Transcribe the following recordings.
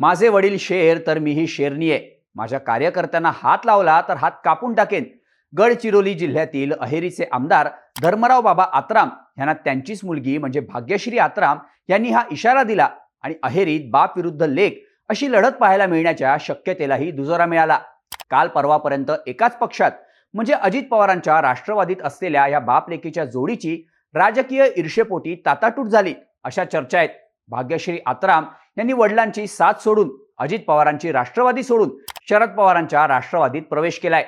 माझे वडील शेर तर मीही शेरणी आहे माझ्या कार्यकर्त्यांना हात लावला तर हात कापून टाकेन. गडचिरोली जिल्ह्यातील अहेरीचे आमदार धर्मराव बाबा आत्राम यांना त्यांचीच मुलगी म्हणजे भाग्यश्री आत्राम यांनी हा इशारा दिला आणि अहेरीत बाप विरुद्ध लेख अशी लढत पाहायला मिळण्याच्या शक्यतेलाही दुजोरा मिळाला. काल परवापर्यंत एकाच पक्षात म्हणजे अजित पवारांच्या राष्ट्रवादीत असलेल्या या बापलेखीच्या जोडीची राजकीय ईर्षेपोटी ताताटूट झाली अशा चर्चा आहेत. भाग्यश्री आत्राम यांनी वडिलांची साथ सोडून अजित पवारांची राष्ट्रवादी सोडून शरद पवारांच्या राष्ट्रवादीत प्रवेश केलाय.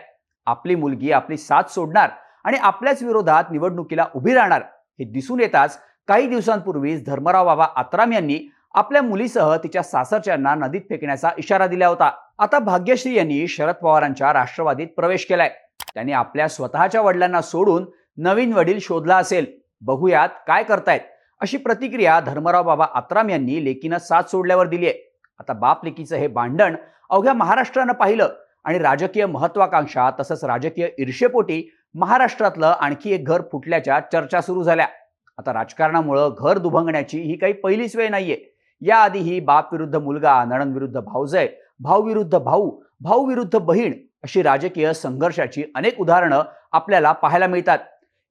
आपली मुलगी आपली साथ सोडणार आणि आपल्याच विरोधात निवडणुकीला उभी राहणार हे दिसून येताच काही दिवसांपूर्वीच धर्मराव बाबा आत्राम यांनी आपल्या मुलीसह तिच्या सासरच्यांना नदीत फेकण्याचा इशारा दिला होता. आता भाग्यश्री यांनी शरद पवारांच्या राष्ट्रवादीत प्रवेश केलाय. त्यांनी आपल्या स्वतःच्या वडिलांना सोडून नवीन वडील शोधला असेल. बघूयात काय करतायत. अशी प्रतिक्रिया धर्मराव बाबा आत्राम यांनी लेकीनं साथ सोडल्यावर दिली आहे. आता बाप लेकीचं हे भांडण अवघ्या महाराष्ट्रानं पाहिलं आणि राजकीय महत्वाकांक्षा तसंच राजकीय ईर्षेपोटी महाराष्ट्रातलं आणखी एक घर फुटल्याच्या चर्चा सुरू झाल्या. आता राजकारणामुळं घर दुभंगण्याची ही काही पहिलीच वेळ नाहीये. याआधीही बाप विरुद्ध मुलगा नणन विरुद्ध भाऊजय भाऊ विरुद्ध भाऊ भाऊ विरुद्ध बहीण अशी राजकीय संघर्षाची अनेक उदाहरणं आपल्याला पाहायला मिळतात.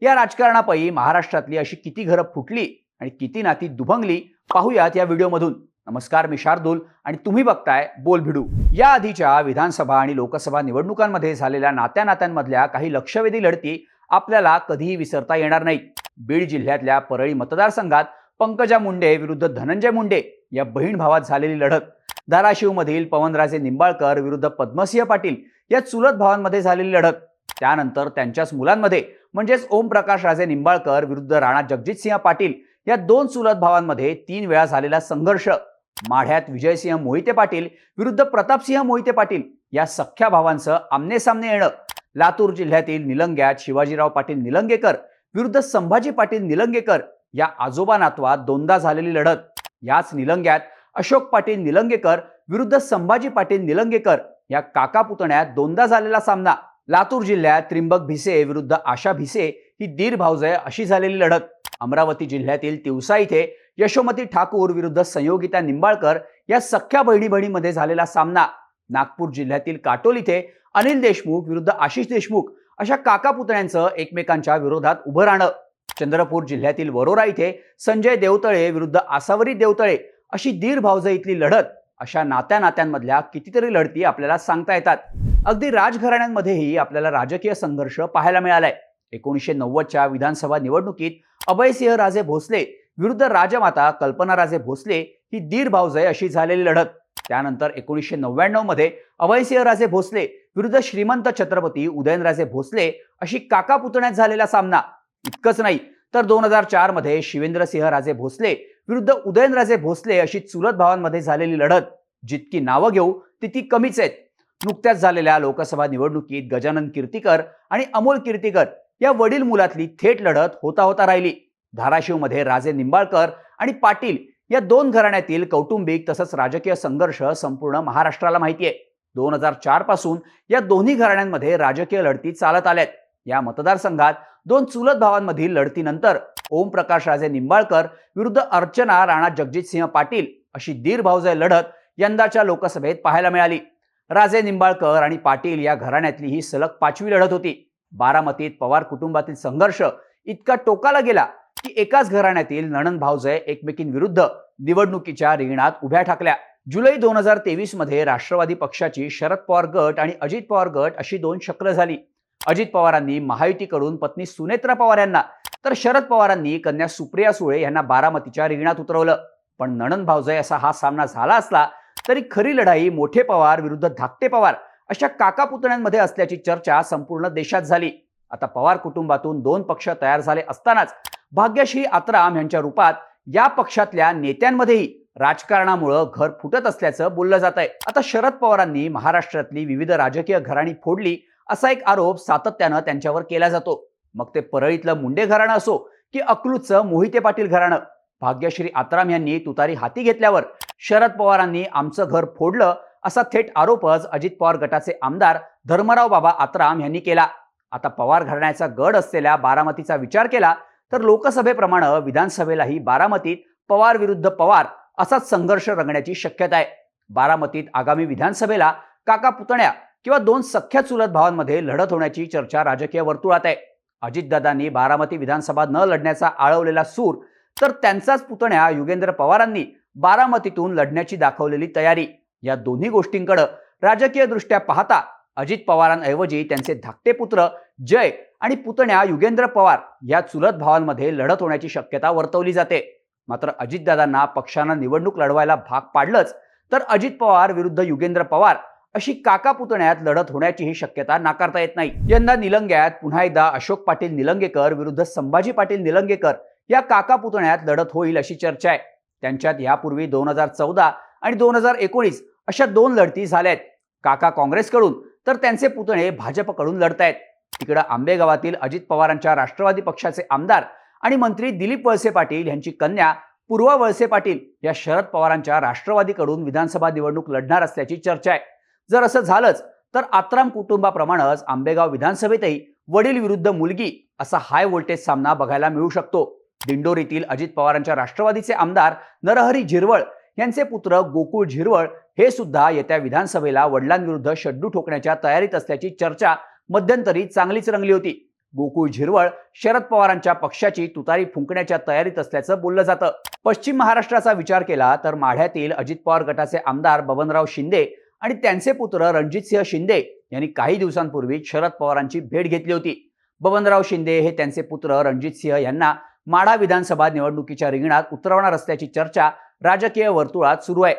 या राजकारणापायी महाराष्ट्रातली अशी किती घरं फुटली आणि किती नाती दुभंगली पाहूयात या व्हिडिओमधून. नमस्कार मी शार्दूल आणि तुम्ही बघताय बोल भिडू या आधीच्या विधानसभा आणि लोकसभा निवडणुकांमध्ये झालेल्या नात्या नात्यांमधल्या काही लक्षवेधी लढती आपल्याला कधीही विसरता येणार नाहीत. बीड जिल्ह्यातल्या परळी मतदारसंघात पंकजा मुंडे विरुद्ध धनंजय मुंडे या बहीण भावात झालेली लढत. धाराशिवमधील पवनराजे निंबाळकर विरुद्ध पद्मसिंह पाटील या चुलत भावांमध्ये झालेली लढत. त्यानंतर त्यांच्याच मुलांमध्ये म्हणजेच ओमप्रकाश राजे निंबाळकर विरुद्ध राणा जगजितसिंह पाटील या दोन चुलत भावांमध्ये तीन वेळा झालेला संघर्ष. माढ्यात विजयसिंह मोहिते पाटील विरुद्ध प्रतापसिंह मोहिते पाटील या सख्या भावांचं आमनेसामने येणं. लातूर जिल्ह्यातील निलंग्यात शिवाजीराव पाटील निलंगेकर विरुद्ध संभाजी पाटील निलंगेकर या आजोबा नातवात दोनदा झालेली लढत. याच निलंग्यात अशोक पाटील निलंगेकर विरुद्ध संभाजी पाटील निलंगेकर या काका पुतण्यात दोनदा झालेला सामना. लातूर जिल्ह्यात त्रिंबक भिसे विरुद्ध आशा भिसे ही दीर भावजय अशी झालेली लढत. अमरावती जिल्ह्यातील तिवसा इथे यशोमती ठाकूर विरुद्ध संयोगिता निंबाळकर या सख्या बहिणी बहिणीमध्ये झालेला सामना. नागपूर जिल्ह्यातील काटोल इथे अनिल देशमुख विरुद्ध आशिष देशमुख अशा काका पुतण्यांचं एकमेकांच्या विरोधात उभं राहणं. चंद्रपूर जिल्ह्यातील वरोरा इथे संजय देवतळे विरुद्ध आसावरी देवतळे अशी दीर भावज इथली लढत अशा नात्या नात्यांमधल्या कितीतरी लढती आपल्याला सांगता येतात. अगदी राजघराण्यांमध्येही आपल्याला राजकीय संघर्ष पाहायला मिळालाय. एकोणीसशे नव्वदच्या विधानसभा निवडणुकीत अभयसिंह राजे भोसले विरुद्ध राजमाता कल्पना राजे भोसले ही दीर भावजय अशी झालेली लढत. त्यानंतर एकोणीसशे नव्याण्णवमध्ये अभयसिंह राजे भोसले विरुद्ध श्रीमंत छत्रपती उदयनराजे भोसले अशी काका पुतण्यात झालेला सामना. इतकंच नाही तर दोन हजार चारमध्ये शिवेंद्रसिंह राजे भोसले विरुद्ध उदयनराजे भोसले अशी चुलत भावांमध्ये झालेली लढत. जितकी नावं घेऊ तितकी कमीच आहेत. नुकत्याच झालेल्या लोकसभा निवडणुकीत गजानन कीर्तीकर आणि अमोल कीर्तीकर या वडील मुलातली थेट लढत होता होता राहिली. धाराशिवमध्ये राजे निंबाळकर आणि पाटील या दोन घराण्यातील कौटुंबिक तसंच राजकीय संघर्ष संपूर्ण महाराष्ट्राला माहिती आहे. दोन हजार चारपासून या दोन्ही घराण्यांमध्ये राजकीय लढती चालत आल्यात. या मतदारसंघात दोन चुलत भावांमधील लढतीनंतर ओमप्रकाश राजे निंबाळकर विरुद्ध अर्चना राणा जगजितसिंह पाटील अशी दीर भाऊजय लढत यंदाच्या लोकसभेत पाहायला मिळाली. राजे निंबाळकर आणि पाटील या घराण्यातली ही सलग पाचवी लढत होती. बारामतीत पवार कुटुंबातील संघर्ष इतका टोकाला गेला की एकाच घराण्यातील नणन भावजय एकमेकींविरुद्ध निवडणुकीच्या रिंगणात उभ्या ठाकल्या. जुलै दोन हजार तेवीसमध्ये राष्ट्रवादी पक्षाची शरद पवार गट आणि अजित पवार गट अशी दोन शक्र झाली. अजित पवारांनी महायुतीकडून पत्नी सुनेत्रा पवार यांना तर शरद पवारांनी कन्या सुप्रिया सुळे यांना बारामतीच्या रिंगणात उतरवलं. पण नणन भावजय असा हा सामना झाला असला तरी खरी लढाई मोठे पवार विरुद्ध धाकटे पवार अशा काका पुतण्यांमध्ये असल्याची चर्चा संपूर्ण देशात झाली. आता पवार कुटुंबातून दोन पक्ष तयार झाले असतानाच भाग्यश्री आत्राम यांच्या रूपात या पक्षातल्या नेत्यांमध्येही राजकारणामुळं घर फुटत असल्याचं बोललं जात आहे आता शरद पवारांनी महाराष्ट्रातली विविध राजकीय घराणी फोडली असा एक आरोप सातत्यानं त्यांच्यावर केला जातो. मग ते परळीतलं मुंडे घराणं असो की अकलूजचं मोहिते पाटील घराणं. भाग्यश्री आत्राम यांनी तुतारी हाती घेतल्यावर शरद पवारांनी आमचं घर फोडलं असा थेट आरोपच अजित पवार गटाचे आमदार धर्मराव बाबा आत्राम यांनी केला. आता पवार घराण्याचा गड असलेल्या बारामतीचा विचार केला तर लोकसभेप्रमाणे विधानसभेलाही बारामतीत पवार विरुद्ध पवार असाच संघर्ष रंगण्याची शक्यता आहे. बारामतीत आगामी विधानसभेला काका पुतण्या किंवा दोन सख्या चुलत भावांमध्ये लढत होण्याची चर्चा राजकीय वर्तुळात आहे. अजितदादांनी बारामती विधानसभा न लढण्याचा आळवलेला सूर तर त्यांचाच पुतण्या युगेंद्र पवारांनी बारामतीतून लढण्याची दाखवलेली तयारी. या दोन्ही गोष्टींकडे राजकीय दृष्ट्या पाहता अजित पवारांऐवजी त्यांचे धाकटे पुत्र जय आणि पुतण्या युगेंद्र पवार या चुलत भावांमध्ये लढत होण्याची शक्यता वर्तवली जाते. मात्र अजितदादांना पक्षानं निवडणूक लढवायला भाग पाडलंच तर अजित पवार विरुद्ध युगेंद्र पवार अशी काका पुतण्यात लढत होण्याचीही शक्यता नाकारता येत नाही. यंदा निलंग्यात पुन्हा एकदा अशोक पाटील निलंगेकर विरुद्ध संभाजी पाटील निलंगेकर या काका पुतण्यात लढत होईल अशी चर्चा आहे. त्यांच्यात यापूर्वी दोन हजार चौदा आणि दोन हजार एकोणीस अशा दोन लढती झाल्या आहेत काका काँग्रेसकडून तर त्यांचे पुतणे भाजपकडून लढतायत. तिकडं आंबेगावातील अजित पवारांच्या राष्ट्रवादी पक्षाचे आमदार आणि मंत्री दिलीप वळसे पाटील यांची कन्या पूर्वा वळसे पाटील या शरद पवारांच्या राष्ट्रवादीकडून विधानसभा निवडणूक लढणार असल्याची चर्चा आहे. जर असं झालंच तर आत्राम कुटुंबाप्रमाणेच आंबेगाव विधानसभेतही वडील विरुद्ध मुलगी असा हाय व्होल्टेज सामना बघायला मिळू शकतो. दिंडोरीतील अजित पवारांच्या राष्ट्रवादीचे आमदार नरहरी झिरवळ यांचे पुत्र गोकुळ झिरवळ हे सुद्धा येत्या विधानसभेला वडिलांविरुद्ध शड्डू ठोकण्याच्या तयारीत असल्याची चर्चा मध्यंतरी चांगलीच रंगली होती. गोकुळ झिरवळ शरद पवारांच्या पक्षाची तुतारी फुंकण्याच्या तयारीत असल्याचं बोललं जातं. पश्चिम महाराष्ट्राचा विचार केला तर माढ्यातील अजित पवार गटाचे आमदार बबनराव शिंदे आणि त्यांचे पुत्र रणजितसिंह शिंदे यांनी काही दिवसांपूर्वी शरद पवारांची भेट घेतली होती. बबनराव शिंदे हे त्यांचे पुत्र रणजितसिंह यांना माढा विधानसभा निवडणुकीच्या रिंगणात उतरवणार असल्याची चर्चा राजकीय वर्तुळात सुरू आहे.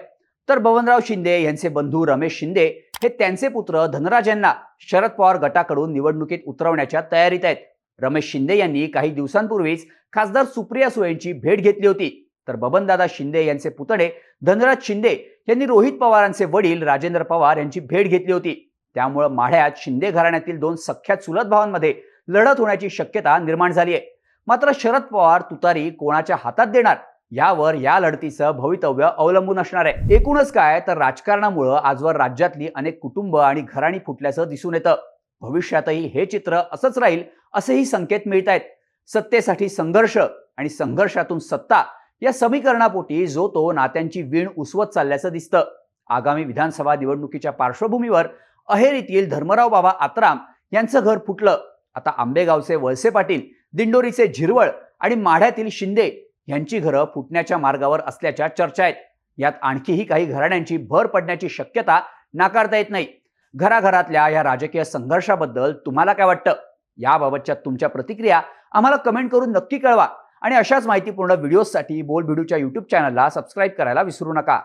तर बबनराव शिंदे यांचे बंधू रमेश शिंदे हे त्यांचे पुत्र धनराज यांना शरद पवार गटाकडून निवडणुकीत उतरवण्याच्या तयारीत आहेत. रमेश शिंदे यांनी काही दिवसांपूर्वीच खासदार सुप्रिया सुळेंची भेट घेतली होती. तर बबनदादा शिंदे यांचे पुतणे धनराज शिंदे यांनी रोहित पवारांचे वडील राजेंद्र पवार यांची भेट घेतली होती. त्यामुळं माढ्यात शिंदे घराण्यातील दोन सख्या चुलत भावांमध्ये लढत होण्याची शक्यता निर्माण झाली आहे. मात्र शरद पवार तुतारी कोणाच्या हातात देणार? यावर या लढतीचं भवितव्य अवलंबून असणार आहे. एकूणच काय? तर राजकारणामुळं आजवर राज्यातली अनेक कुटुंब आणि घराणी फुटल्याचं दिसून येतं. भविष्यातही हे चित्र असंच राहील असेही संकेत मिळत आहेत सत्तेसाठी संघर्ष आणि संघर्षातून सत्ता या समीकरणापोटी जो तो नात्यांची वीण उसवत चालल्याचं दिसतं. आगामी विधानसभा निवडणुकीच्या पार्श्वभूमीवर अहेरीतील धर्मराव बाबा आत्राम यांचं घर फुटलं. आता आंबेगावचे वळसे पाटील दिंडोरीचे झिरवळ आणि माढ्यातील शिंदे यांची घरं फुटण्याच्या मार्गावर असल्याच्या चर्चा आहेत. यात आणखीही काही घराण्यांची भर पडण्याची शक्यता नाकारता येत नाही. घराघरातल्या या राजकीय संघर्षाबद्दल तुम्हाला काय वाटतं? याबाबतच्या तुमच्या प्रतिक्रिया आम्हाला कमेंट करून नक्की कळवा. आणि अशाच माहितीपूर्ण व्हिडिओजसाठी बोल व्हिडिओच्या यूट्यूब चॅनलला सबस्क्राईब करायला विसरू नका.